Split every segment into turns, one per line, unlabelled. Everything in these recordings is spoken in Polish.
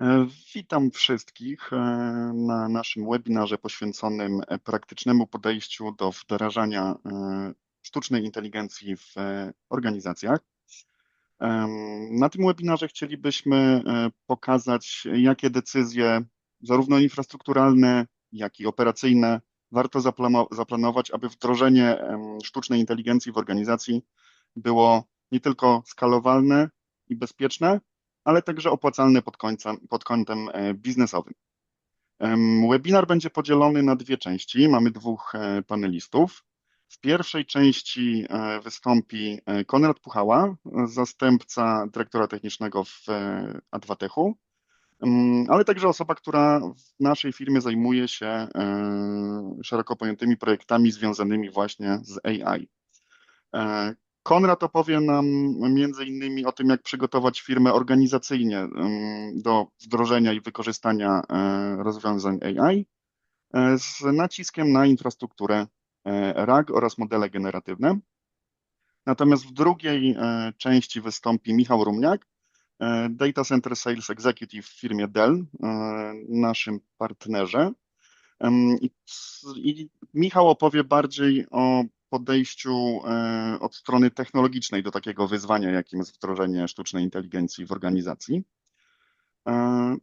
E, Witam wszystkich e, na naszym webinarze poświęconym e, praktycznemu podejściu do wdrażania sztucznej inteligencji w organizacjach. Na tym webinarze chcielibyśmy pokazać, jakie decyzje, zarówno infrastrukturalne, jak i operacyjne, warto zaplanować, aby wdrożenie sztucznej inteligencji w organizacji było nie tylko skalowalne i bezpieczne, ale także opłacalne pod, końcem, pod kątem e, biznesowym. Webinar będzie podzielony na dwie części. Mamy dwóch e, panelistów. W pierwszej części e, wystąpi Konrad Puchała, zastępca dyrektora technicznego w Adwatechu, ale także osoba, która w naszej firmie zajmuje się szeroko pojętymi projektami związanymi właśnie z AI. Konrad opowie nam między innymi o tym, jak przygotować firmę organizacyjnie do wdrożenia i wykorzystania e, rozwiązań AI e, z naciskiem na infrastrukturę e, RAG oraz modele generatywne. Natomiast w drugiej części wystąpi Michał Rumniak, Data Center Sales Executive w firmie Dell, naszym partnerze. I Michał opowie bardziej o podejściu e, od strony technologicznej do takiego wyzwania, jakim jest wdrożenie sztucznej inteligencji w organizacji. E,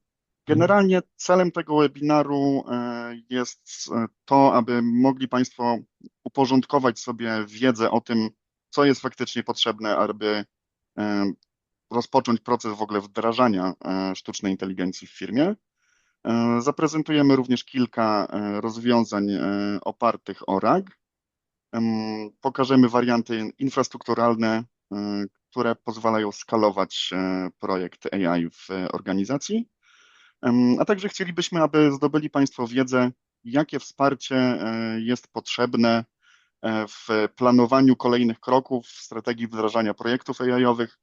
Generalnie celem tego webinaru e, jest to, aby mogli Państwo uporządkować sobie wiedzę o tym, co jest faktycznie potrzebne, aby rozpocząć proces w ogóle wdrażania sztucznej inteligencji w firmie. Zaprezentujemy również kilka rozwiązań opartych o RAG. Em, Pokażemy warianty infrastrukturalne, e, które pozwalają skalować e, projekt AI w organizacji. A także chcielibyśmy, aby zdobyli Państwo wiedzę, jakie wsparcie e, jest potrzebne w planowaniu kolejnych kroków w strategii wdrażania projektów AI-owych,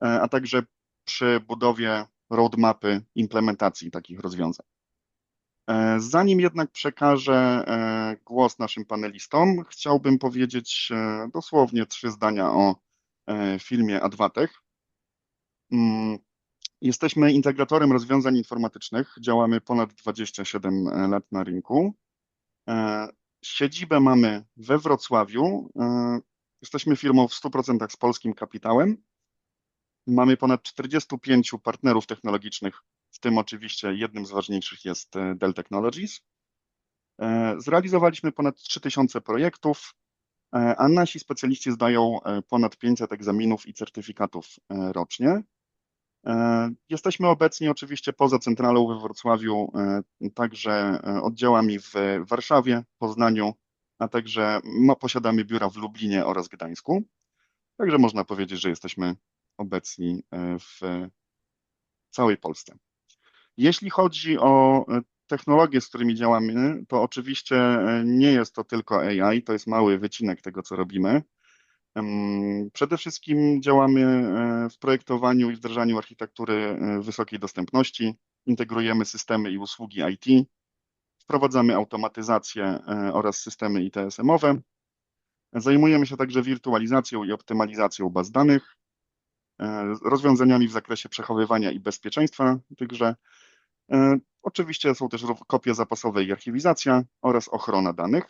a także przy budowie roadmapy implementacji takich rozwiązań. E, Zanim jednak przekażę e, głos naszym panelistom, chciałbym powiedzieć e, dosłownie trzy zdania o e, firmie Advatech. Mm, Jesteśmy integratorem rozwiązań informatycznych, działamy ponad 27 lat na rynku. Siedzibę mamy we Wrocławiu. Jesteśmy firmą w 100% z polskim kapitałem. Mamy ponad 45 partnerów technologicznych, w tym oczywiście jednym z ważniejszych jest e, Dell Technologies. E, Zrealizowaliśmy ponad 3000 projektów, e, a nasi specjaliści zdają ponad 500 egzaminów i certyfikatów rocznie. Jesteśmy obecni oczywiście poza centralą we Wrocławiu, także oddziałami w Warszawie, Poznaniu, a także posiadamy biura w Lublinie oraz Gdańsku. Także można powiedzieć, że jesteśmy obecni w całej Polsce. Jeśli chodzi o e, technologie, z którymi działamy, to oczywiście e, nie jest to tylko AI, to jest mały wycinek tego, co robimy. Przede wszystkim działamy e, w projektowaniu i wdrażaniu architektury wysokiej dostępności, integrujemy systemy i usługi IT, wprowadzamy automatyzację oraz systemy ITSM-owe. Zajmujemy się także wirtualizacją i optymalizacją baz danych, rozwiązaniami w zakresie przechowywania i bezpieczeństwa tychże. E, Oczywiście są też kopie zapasowe i archiwizacja oraz ochrona danych.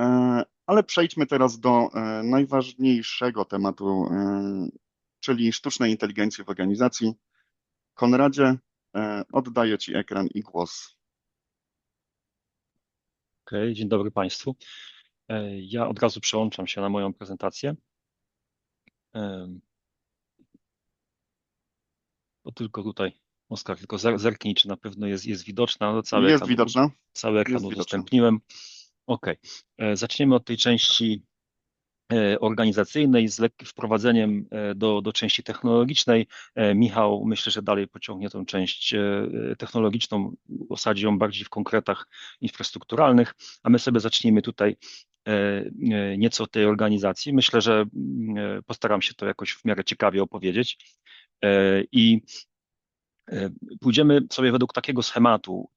E, Ale przejdźmy teraz do e, najważniejszego tematu, czyli sztucznej inteligencji w organizacji. Konradzie, oddaję Ci ekran i głos.
Okej, dzień dobry Państwu. Ja od razu przełączam się na moją prezentację. To tylko tutaj, Oskar, tylko zer- zerknij, czy na pewno jest, jest widoczna. No, cały
Jest
ekran,
widoczna?
cały ekran
jest
udostępniłem. Okej, E, zaczniemy od tej części e, organizacyjnej z lekkim wprowadzeniem e, do, do części technologicznej. Michał, myślę, że dalej pociągnie tą część technologiczną, osadzi ją bardziej w konkretach infrastrukturalnych, a my sobie zacznijmy tutaj nieco o tej organizacji. Myślę, że mm, postaram się to jakoś w miarę ciekawie opowiedzieć. I Pójdziemy sobie według takiego schematu.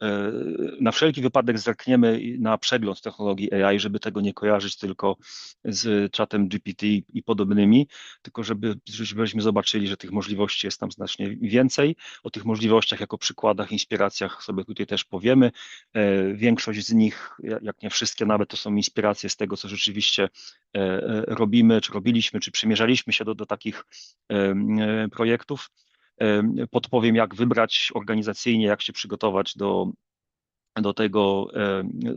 Na wszelki wypadek zerkniemy na przegląd technologii AI, żeby tego nie kojarzyć tylko z czatem GPT i podobnymi, tylko żeby, żebyśmy zobaczyli, że tych możliwości jest tam znacznie więcej. O tych możliwościach jako przykładach, inspiracjach sobie tutaj też powiemy. Większość z nich, jak nie wszystkie nawet, to są inspiracje z tego, co rzeczywiście robimy, czy robiliśmy, czy przymierzaliśmy się do, do takich projektów podpowiem, jak wybrać organizacyjnie, jak się przygotować do, do tego,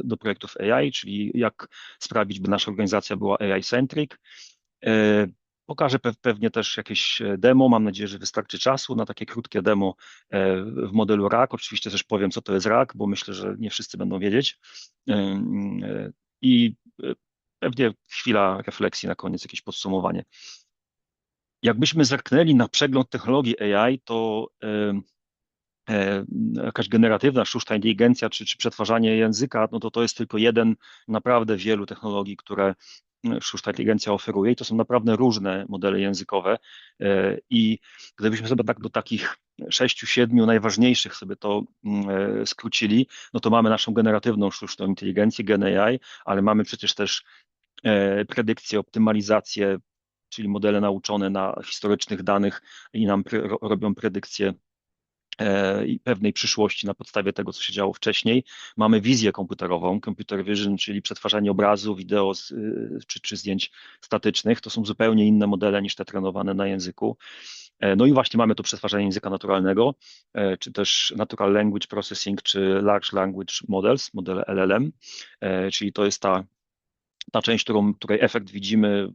do projektów AI, czyli jak sprawić, by nasza organizacja była AI-centric. Pokażę pewnie też jakieś demo, mam nadzieję, że wystarczy czasu na takie krótkie demo w modelu RAK. Oczywiście też powiem, co to jest RAK, bo myślę, że nie wszyscy będą wiedzieć. I pewnie chwila refleksji na koniec, jakieś podsumowanie. Jakbyśmy zerknęli na przegląd technologii AI, to jakaś generatywna sztuczna inteligencja czy, czy przetwarzanie języka, no to to jest tylko jeden naprawdę wielu technologii, które sztuczna inteligencja oferuje i to są naprawdę różne modele językowe i gdybyśmy sobie tak do takich sześciu, siedmiu najważniejszych sobie to skrócili, no to mamy naszą generatywną sztuczną inteligencję, Gen AI, ale mamy przecież też predykcję, optymalizację, czyli modele nauczone na historycznych danych i nam robią predykcję i pewnej przyszłości na podstawie tego, co się działo wcześniej. Mamy wizję komputerową, computer vision, czyli przetwarzanie obrazu, wideo z, czy, czy zdjęć statycznych. To są zupełnie inne modele niż te trenowane na języku. No i właśnie mamy to przetwarzanie języka naturalnego, czy też Natural Language Processing, czy Large Language Models, modele LLM, czyli to jest ta ta część, którą, której efekt widzimy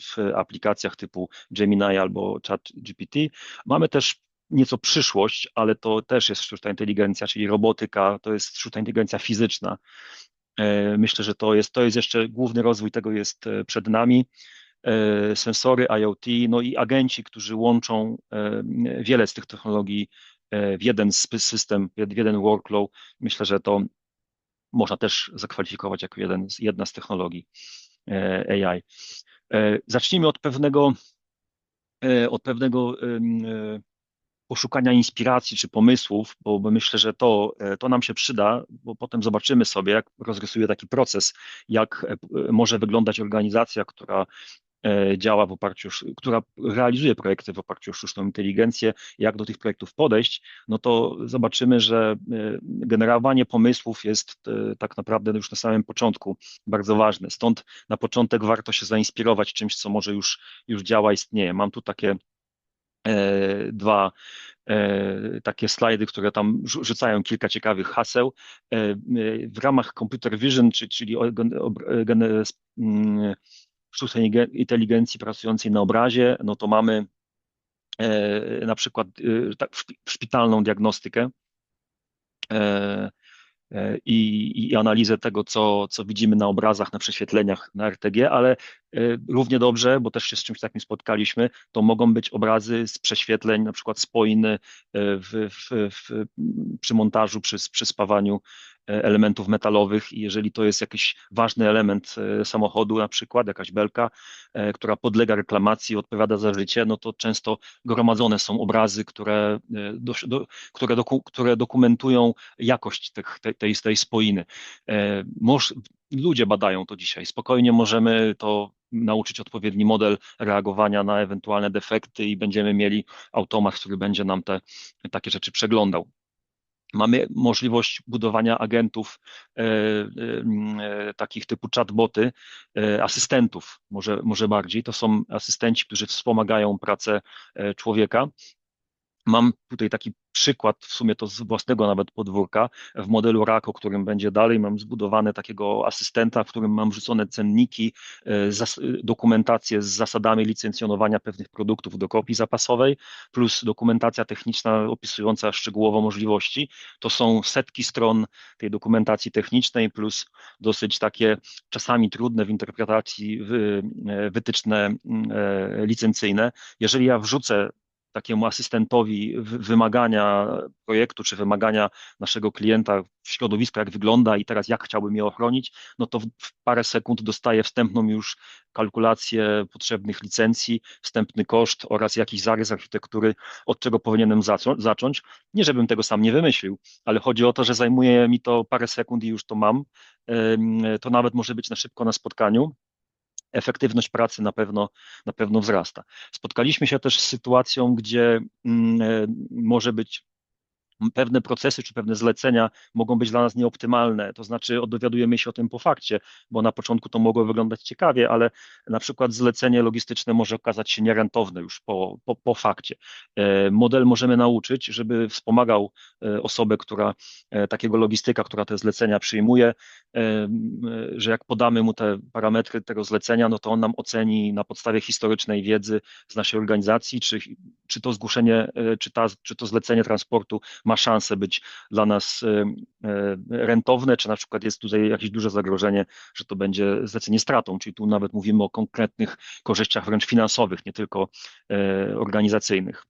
w aplikacjach typu Gemini albo ChatGPT. Mamy też nieco przyszłość, ale to też jest sztuczna inteligencja, czyli robotyka, to jest sztuczna inteligencja fizyczna. Myślę, że to jest, to jest jeszcze główny rozwój tego jest przed nami. Sensory IoT, no i agenci, którzy łączą wiele z tych technologii w jeden system, w jeden workflow. Myślę, że to można też zakwalifikować jako jeden, jedna z technologii AI. Zacznijmy od pewnego, od pewnego poszukania inspiracji czy pomysłów, bo, bo myślę, że to, to nam się przyda, bo potem zobaczymy sobie, jak rozrysuje taki proces, jak może wyglądać organizacja, która działa w oparciu, która realizuje projekty w oparciu o sztuczną inteligencję, jak do tych projektów podejść, no to zobaczymy, że generowanie pomysłów jest tak naprawdę już na samym początku bardzo ważne. Stąd na początek warto się zainspirować czymś, co może już, już działa, istnieje. Mam tu takie dwa takie slajdy, które tam rzucają kilka ciekawych haseł. W ramach computer vision, czyli sztucznej inteligencji pracującej na obrazie, no to mamy na przykład szpitalną diagnostykę i, i analizę tego, co, co widzimy na obrazach, na prześwietleniach na RTG, ale równie dobrze, bo też się z czymś takim spotkaliśmy, to mogą być obrazy z prześwietleń, na przykład spoiny w, w, w, przy montażu, przy, przy spawaniu elementów metalowych i jeżeli to jest jakiś ważny element samochodu, na przykład jakaś belka, która podlega reklamacji, odpowiada za życie, no to często gromadzone są obrazy, które, do, do, które, doku, które dokumentują jakość tych, tej, tej spoiny. Moż, ludzie badają to dzisiaj. Spokojnie możemy to nauczyć odpowiedni model reagowania na ewentualne defekty i będziemy mieli automat, który będzie nam te takie rzeczy przeglądał. Mamy możliwość budowania agentów e, e, takich typu chatboty, e, asystentów, może, może bardziej. To są asystenci, którzy wspomagają pracę człowieka. Mam tutaj taki przykład, w sumie to z własnego nawet podwórka. W modelu RAK, o którym będzie dalej, mam zbudowane takiego asystenta, w którym mam wrzucone cenniki, dokumentację z zasadami licencjonowania pewnych produktów do kopii zapasowej, plus dokumentacja techniczna opisująca szczegółowo możliwości. To są setki stron tej dokumentacji technicznej, plus dosyć takie czasami trudne w interpretacji wytyczne licencyjne. Jeżeli ja wrzucę takiemu asystentowi wy- wymagania projektu czy wymagania naszego klienta w środowisku, jak wygląda i teraz jak chciałbym je ochronić, no to w parę sekund dostaję wstępną już kalkulację potrzebnych licencji, wstępny koszt oraz jakiś zarys architektury, od czego powinienem zacząć. Nie, żebym tego sam nie wymyślił, ale chodzi o to, że zajmuje mi to parę sekund i już to mam. To nawet może być na szybko na spotkaniu. Efektywność pracy na pewno, na pewno wzrasta. Spotkaliśmy się też z sytuacją, gdzie mm, e, może być pewne procesy czy pewne zlecenia mogą być dla nas nieoptymalne, to znaczy dowiadujemy się o tym po fakcie, bo na początku to mogło wyglądać ciekawie, ale na przykład zlecenie logistyczne może okazać się nierentowne już po, po, po fakcie. E, Model możemy nauczyć, żeby wspomagał e, osobę, która e, takiego logistyka, która te zlecenia przyjmuje, że jak podamy mu te parametry tego zlecenia, no to on nam oceni na podstawie historycznej wiedzy z naszej organizacji, czy, czy to zgłoszenie, czy, ta, czy to zlecenie transportu ma szansę być dla nas e, e, rentowne, czy na przykład jest tutaj jakieś duże zagrożenie, że to będzie zlecenie stratą, czyli tu nawet mówimy o konkretnych korzyściach wręcz finansowych, nie tylko e, organizacyjnych.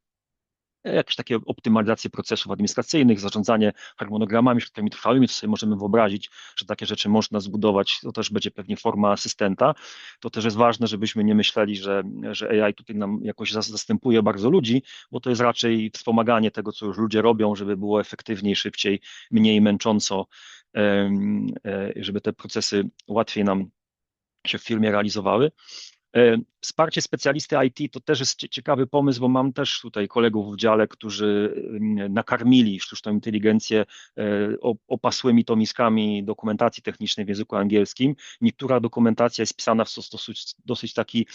E, Jakieś takie optymalizacje procesów administracyjnych, zarządzanie harmonogramami środkami trwałymi, to sobie możemy wyobrazić, że takie rzeczy można zbudować, to też będzie pewnie forma asystenta. To też jest ważne, żebyśmy nie myśleli, że, że AI tutaj nam jakoś zas- zastępuje bardzo ludzi, bo to jest raczej wspomaganie tego, co już ludzie robią, żeby było efektywniej, szybciej, mniej męcząco, e, żeby te procesy łatwiej nam się w firmie realizowały. Wsparcie specjalisty IT to też jest cie- ciekawy pomysł, bo mam też tutaj kolegów w dziale, którzy nakarmili sztuczną inteligencję e, opasłymi tomiskami dokumentacji technicznej w języku angielskim. Niektóra dokumentacja jest pisana w dosyć, dosyć taki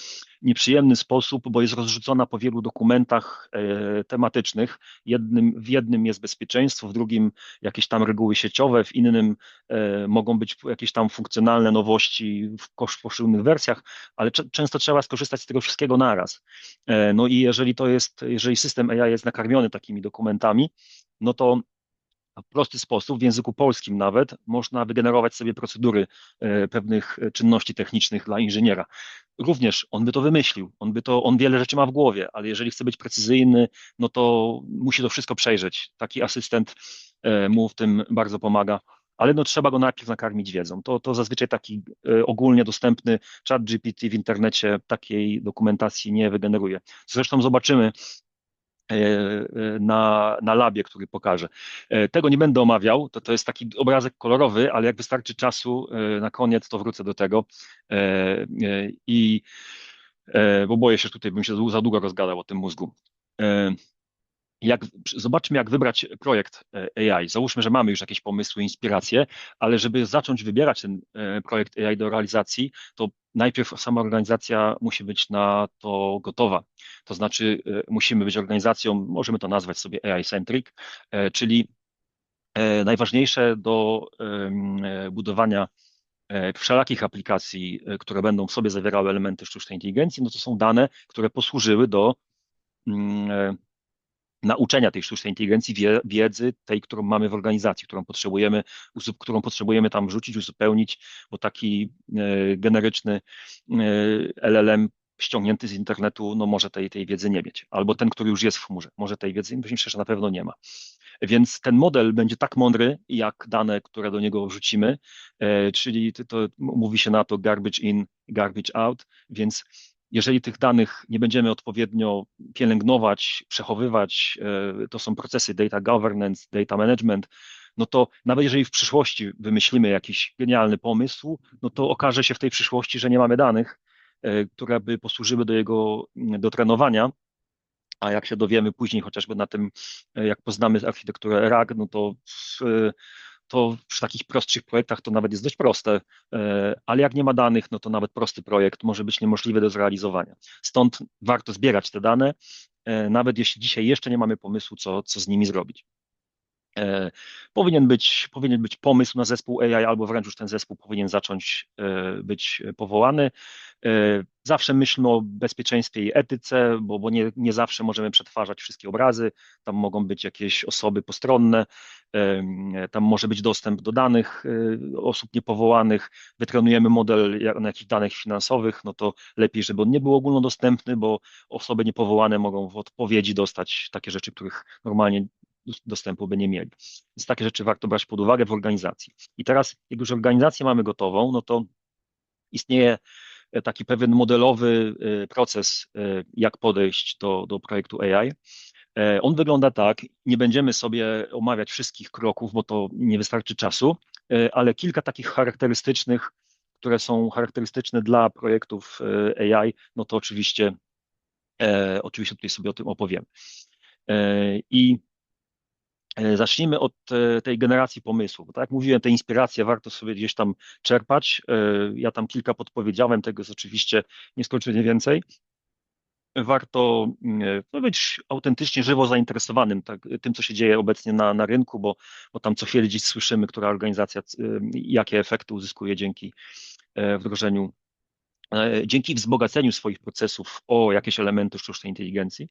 nieprzyjemny sposób, bo jest rozrzucona po wielu dokumentach e, tematycznych. Jednym, w jednym jest bezpieczeństwo, w drugim jakieś tam reguły sieciowe, w innym e, mogą być jakieś tam funkcjonalne nowości w poszczególnych wersjach, ale często trzeba skorzystać z tego wszystkiego naraz. E, No i jeżeli to jest, jeżeli system AI jest nakarmiony takimi dokumentami, no to w prosty sposób, w języku polskim nawet, można wygenerować sobie procedury e, pewnych czynności technicznych dla inżyniera. Również on by to wymyślił, on by to, on wiele rzeczy ma w głowie, ale jeżeli chce być precyzyjny, no to musi to wszystko przejrzeć. Taki asystent e, mu w tym bardzo pomaga. Ale no trzeba go najpierw nakarmić wiedzą. To, to zazwyczaj taki e, ogólnie dostępny chat GPT w internecie takiej dokumentacji nie wygeneruje. Zresztą zobaczymy e, e, na, na labie, który pokażę. Tego nie będę omawiał, to, to jest taki obrazek kolorowy, ale jak wystarczy czasu na koniec, to wrócę do tego. I bo boję się, że tutaj bym się za długo rozgadał o tym mózgu. Jak, zobaczmy, jak wybrać projekt e, AI. Załóżmy, że mamy już jakieś pomysły, inspiracje, ale żeby zacząć wybierać ten e, projekt AI do realizacji, to najpierw sama organizacja musi być na to gotowa. To znaczy, e, musimy być organizacją, możemy to nazwać sobie AI-centric, czyli najważniejsze do budowania wszelakich aplikacji, które będą w sobie zawierały elementy sztucznej inteligencji, no to są dane, które posłużyły do mm, nauczenia tej sztucznej inteligencji, wie, wiedzy, tej, którą mamy w organizacji, którą potrzebujemy, którą potrzebujemy tam wrzucić, uzupełnić, bo taki e, generyczny e, LLM ściągnięty z internetu, no może tej, tej wiedzy nie mieć. Albo ten, który już jest w chmurze, może tej wiedzy, myślę, że na pewno nie ma. Więc ten model będzie tak mądry, jak dane, które do niego wrzucimy, e, czyli to, to mówi się na to garbage in, garbage out, więc jeżeli tych danych nie będziemy odpowiednio pielęgnować, przechowywać, e, to są procesy data governance, data management, no to nawet jeżeli w przyszłości wymyślimy jakiś genialny pomysł, no to okaże się w tej przyszłości, że nie mamy danych, e, które by posłużyły do jego mm, do trenowania, a jak się dowiemy później chociażby na tym, e, jak poznamy architekturę RAG, no to to przy takich prostszych projektach to nawet jest dość proste, e, ale jak nie ma danych, no to nawet prosty projekt może być niemożliwy do zrealizowania. Stąd warto zbierać te dane, e, nawet jeśli dzisiaj jeszcze nie mamy pomysłu, co, co z nimi zrobić. E, Powinien być, powinien być pomysł na zespół AI, albo wręcz już ten zespół powinien zacząć e, być powołany. E, Zawsze myślmy o bezpieczeństwie i etyce, bo, bo nie, nie zawsze możemy przetwarzać wszystkie obrazy. Tam mogą być jakieś osoby postronne, tam może być dostęp do danych osób niepowołanych. Wytrenujemy model na jakichś danych finansowych, no to lepiej, żeby on nie był ogólnodostępny, bo osoby niepowołane mogą w odpowiedzi dostać takie rzeczy, których normalnie dostępu by nie mieli. Więc takie rzeczy warto brać pod uwagę w organizacji. I teraz, jak już organizację mamy gotową, no to istnieje e, taki pewien modelowy e, proces, e, jak podejść do, do projektu AI. On wygląda tak, nie będziemy sobie omawiać wszystkich kroków, bo to nie wystarczy czasu, ale kilka takich charakterystycznych, które są charakterystyczne dla projektów AI, no to oczywiście, oczywiście tutaj sobie o tym opowiemy. I Zacznijmy od e, tej generacji pomysłów. Tak jak mówiłem, te inspiracje warto sobie gdzieś tam czerpać. E, Ja tam kilka podpowiedziałem, tego jest oczywiście nieskończenie więcej. Warto mm, no, być autentycznie żywo zainteresowanym tak, tym, co się dzieje obecnie na, na rynku, bo, bo tam co chwilę gdzieś słyszymy, która organizacja, jakie efekty uzyskuje dzięki e, wdrożeniu, e, dzięki wzbogaceniu swoich procesów o jakieś elementy sztucznej inteligencji.